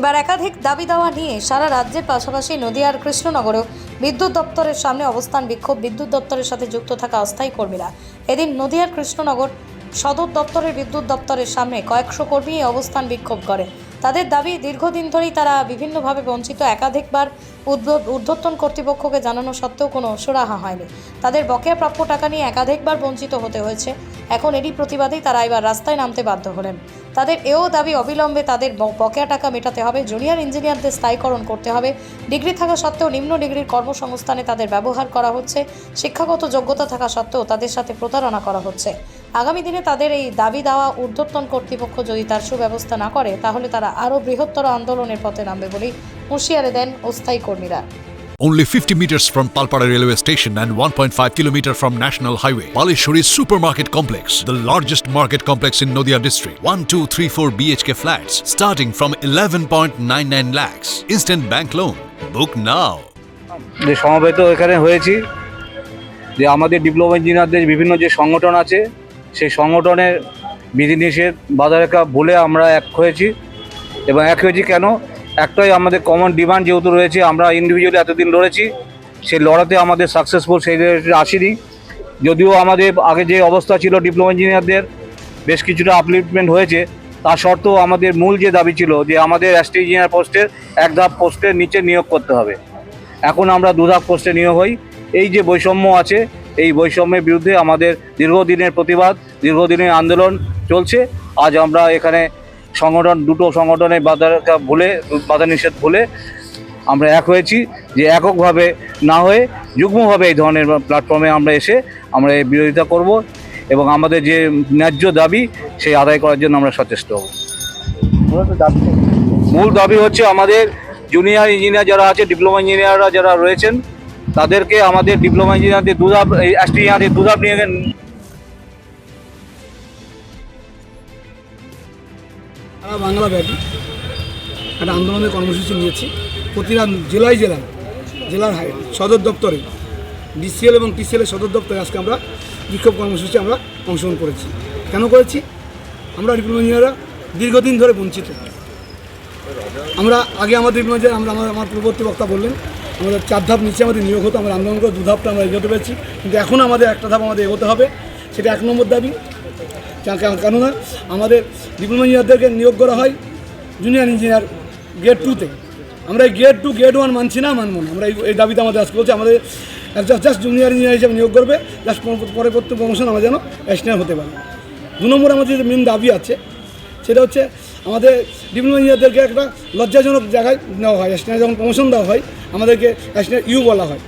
এবার একাধিক দাবি দাওয়া নিয়ে সারা রাজ্যের পাশাপাশি নদিয়ার কৃষ্ণনগরেও বিদ্যুৎ দপ্তরের সামনে অবস্থান বিক্ষোভ। বিদ্যুৎ দপ্তরের সাথে যুক্ত থাকা অস্থায়ী কর্মীরা। এদিন নদিয়ার কৃষ্ণনগর সদর দপ্তরের বিদ্যুৎ দপ্তরের সামনে কয়েকশো কর্মী অবস্থান বিক্ষোভ করে। তাদের দাবি, দীর্ঘদিন ধরেই তারা বিভিন্নভাবে বঞ্চিত, একাধিকবার ঊর্ধ্বতন কর্তৃপক্ষকে জানানো সত্ত্বেও কোনো সুরাহা হয়নি। তাদের বকেয়া প্রাপ্য টাকা নিয়ে একাধিকবার বঞ্চিত হতে হয়েছে। এখন এরই প্রতিবাদেই তারা এবার রাস্তায় নামতে বাধ্য হলেন। তাদের এও দাবি, অবিলম্বে তাদের বকেয়া টাকা মেটাতে হবে, জুনিয়র ইঞ্জিনিয়ারদের স্থায়ীকরণ করতে হবে। ডিগ্রি থাকা সত্ত্বেও নিম্ন ডিগ্রির কর্মসংস্থানে তাদের ব্যবহার করা হচ্ছে। শিক্ষাগত যোগ্যতা থাকা সত্ত্বেও তাদের সাথে প্রতারণা করা হচ্ছে। আগামী দিনে তাদের এই দাবি দেওয়া ঊর্ধ্বতন কর্তৃপক্ষ যদি তার সুব্যবস্থা না করে তাহলে তারা আরও বৃহত্তর আন্দোলনের পথে নামবে বলেই হুঁশিয়ারি দেন অস্থায়ী কর্মীরা Only 50 meters from Palpara railway station and 1.5 kilometer from National Highway. Palishuri Supermarket Complex, the largest market complex in Noida district. 1, 2, 3, 4 BHK flats starting from 11.99 lakhs. Instant bank loan. Book now. যে সমবেত এখানে হয়েছি যে আমাদের diploma ইঞ্জিনিয়ারদের বিভিন্ন যে সংগঠন আছে সেই সংগঠনের বিধিনিষেধ বাধারেখা বলে আমরা এক হয়েছি এবং এক হয়েছি কেন? একটাই আমাদের কমন ডিমান্ড যেহেতু রয়েছে, আমরা ইন্ডিভিজুয়ালি এতদিন লড়েছি, সেই লড়াতে আমাদের সাকসেসফুল সেই আসেনি। যদিও আমাদের আগে যে অবস্থা ছিল ডিপ্লোমা ইঞ্জিনিয়ারদের বেশ কিছুটা আপলিফমেন্ট হয়েছে। তা সত্ত্বেও আমাদের মূল যে দাবি ছিল যে আমাদের অ্যাস্ট্রি ইঞ্জিনিয়ার পোস্টের এক ধাপ পোস্টের নিচে নিয়োগ করতে হবে। এখন আমরা দু ধাপ পোস্টে নিয়োগ হই। এই যে বৈষম্য আছে এই বৈষম্যের বিরুদ্ধে আমাদের দীর্ঘদিনের প্রতিবাদ, দীর্ঘদিনের আন্দোলন চলছে। আজ আমরা এখানে সংগঠন, দুটো সংগঠনের বাধা ভুলে বাধা নিষেধ ভুলে আমরা এক হয়েছি যে এককভাবে না হয়ে যুগ্মভাবে এই ধরনের প্ল্যাটফর্মে আমরা এসে আমরা এই বিরোধিতা করব এবং আমাদের যে ন্যায্য দাবি সেই আদায় করার জন্য আমরা সচেষ্ট হব। মূল দাবি হচ্ছে আমাদের জুনিয়র ইঞ্জিনিয়ার যারা আছে ডিপ্লোমা ইঞ্জিনিয়াররা যারা রয়েছেন তাদেরকে আমাদের ডিপ্লোমা ইঞ্জিনিয়ারদের দুধাপ, এই অ্যাস্ট্রিয়ানদের দুধাপ নিয়ে বাংলা ব্যাপী একটা আন্দোলনের কর্মসূচি নিয়েছি। প্রতিটা জেলায় জেলায়, জেলার সদর দপ্তরে, ডিসিএল এবং টিসিএল সদর দপ্তরে আজকে আমরা বিক্ষোভ কর্মসূচি আমরা অংশগ্রহণ করেছি। কেন করেছি? আমরা ডিপ্লোমা ইঞ্জিনিয়াররা দীর্ঘদিন ধরে বঞ্চিত। আমরা আগে আমাদের ডিপ্লোমা ইঞ্জিনিয়ার আমরা আমার আমার পূর্ববর্তী বক্তা বললেন আমাদের চার ধাপ নিচে আমাদের নিয়োগ হতো, আমরা আন্দোলন করে দু ধাপটা আমরা এগোতে পেরেছি। কিন্তু এখন আমাদের একটা ধাপ আমাদের এগোতে হবে, সেটা এক নম্বর দাবি। কেন- কেন- কেননা আমাদের ডিপ্লোমা ইঞ্জিনিয়ারদেরকে নিয়োগ করা হয় জুনিয়র ইঞ্জিনিয়ার গ্রেড টুতে আমরা এই গ্রেড টু গ্রেড ওয়ান মানছি না, মানবো না। আমরা এই এই দাবিতে আমাদের আজকে বলছি, আমাদের জাস্ট জুনিয়র ইঞ্জিনিয়ার হিসেবে নিয়োগ করবে জাস্ট পরবর্তী প্রমোশন আমরা যেন অ্যাসিস্ট্যান্ট হতে পারি। দু নম্বর আমাদের যে মেন দাবি আছে, সেটা হচ্ছে আমাদের ইঞ্জিনিয়ারদেরকে একটা লজ্জাজনক জায়গায় নেওয়া হয় অ্যাসিস্ট্যান্ট যখন প্রমোশন দেওয়া হয়, আমাদেরকে অ্যাসিস্ট্যান্ট ইউ বলা হয়।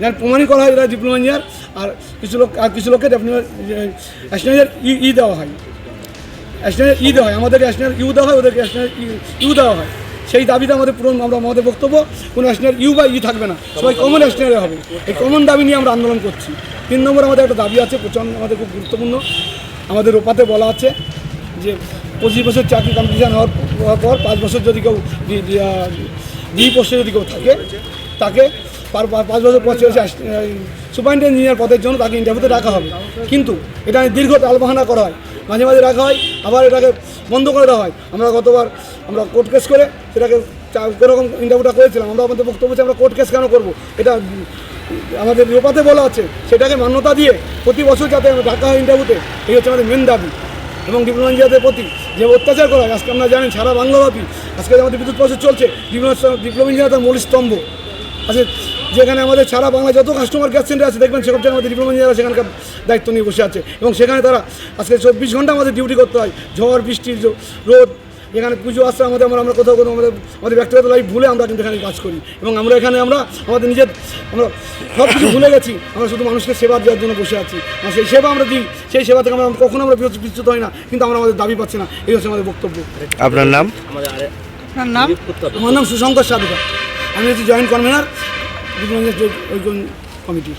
যেন প্রমাণই করা হয় এরা ডিপ্লোমা ইঞ্জিনিয়ার আর কিছু লোক আর কিছু লোককে অ্যাসিস্ট্যান্ট ই ই দেওয়া হয়। অ্যাসিস্ট্যান্ট ই দেওয়া হয় আমাদেরকে অ্যাসিস্ট্যান্ট ইউ দেওয়া হয়, ওদেরকে অ্যাসিস্ট্যান্ট ইউ দেওয়া হয়। সেই দাবিতে আমাদের পূরণ, আমরা আমাদের বক্তব্য, কোনো অ্যাসিস্ট্যান্ট ইউ বা ই থাকবে না। সবাই কমন অ্যাসিস্ট্যান্ট হবে। এই কমন দাবি নিয়ে আমরা আন্দোলন করছি। তিন নম্বর আমাদের একটা দাবি আছে, প্রচণ্ড আমাদের খুব গুরুত্বপূর্ণ। আমাদের ওপাতে বলা আছে যে পঁচিশ বছর চাকরি কম্পিটিশন হওয়ার পর পাঁচ বছর যদি কেউ ডি পোস্টে যদি কেউ থাকে, তাকে পাঁচ বছর পর চলেছে সুপারিনটেন্ডেন্ট ইঞ্জিনিয়ার পদের জন্য তাকে ইন্টারভিউতে রাখা হবে। কিন্তু এটা দীর্ঘ তালবাহানা করা হয়। মাঝে মাঝে রাখা হয়, আবার এটাকে বন্ধ করে দেওয়া হয়। আমরা গতবার আমরা কোর্ট কেস করে সেটাকে কোনোরকম ইন্টারভিউটা করেছিলাম। আমরা আমাদের বক্তব্য আমরা কোর্ট কেস কেন করব? এটা আমাদের রূপাতে বলা আছে। সেটাকে মান্যতা দিয়ে প্রতি বছর যাতে ডাকা হয় ইন্টারভিউতে এই হচ্ছে আমাদের মেন দাবি। এবং ডিপ্লোমা ইন্ডিয়াদের প্রতি যে অত্যাচার করা হয়, আজকে আপনারা জানেন সারা বাংলাব্যাপী আজকে আমাদের বিদ্যুৎ প্রসেস চলছে ডিপ্লোমা ডিপ্লোমা ইন্ডিয়া তার মূল স্তম্ভ। আছে যেখানে আমাদের সারা বাংলা যত কাস্টমার কেয়ার সেন্টার আছে, দেখবেন সেখানে আমাদের ডিপ্লোমা সেখানকার দায়িত্ব নিয়ে বসে আছে। এবং সেখানে তারা আজকে চব্বিশ ঘণ্টা আমাদের ডিউটি করতে হয়। ঝড়, বৃষ্টির রোদ এখানে পুজো আসছে আমাদের আমরা আমরা কোথাও কোথাও আমাদের আমাদের ব্যক্তিগত লাইফ ভুলে আমরা কিন্তু এখানে কাজ করি। এবং আমরা এখানে আমরা আমাদের নিজের আমরা সব কিছু ভুলে গেছি। আমরা শুধু মানুষকে সেবা দেওয়ার জন্য বসে আছি। আর সেই সেবা আমরা দিই। সেই সেবা থেকে আমরা কখনো আমরা বিচ্যুত হই না। কিন্তু আমরা আমাদের দাবি পাচ্ছি না। এই হচ্ছে আমাদের বক্তব্য। আপনার নাম? আমার নাম সুশঙ্কর সাধুকা আমি হচ্ছি জয়েন্ট কনভেনার কমিটির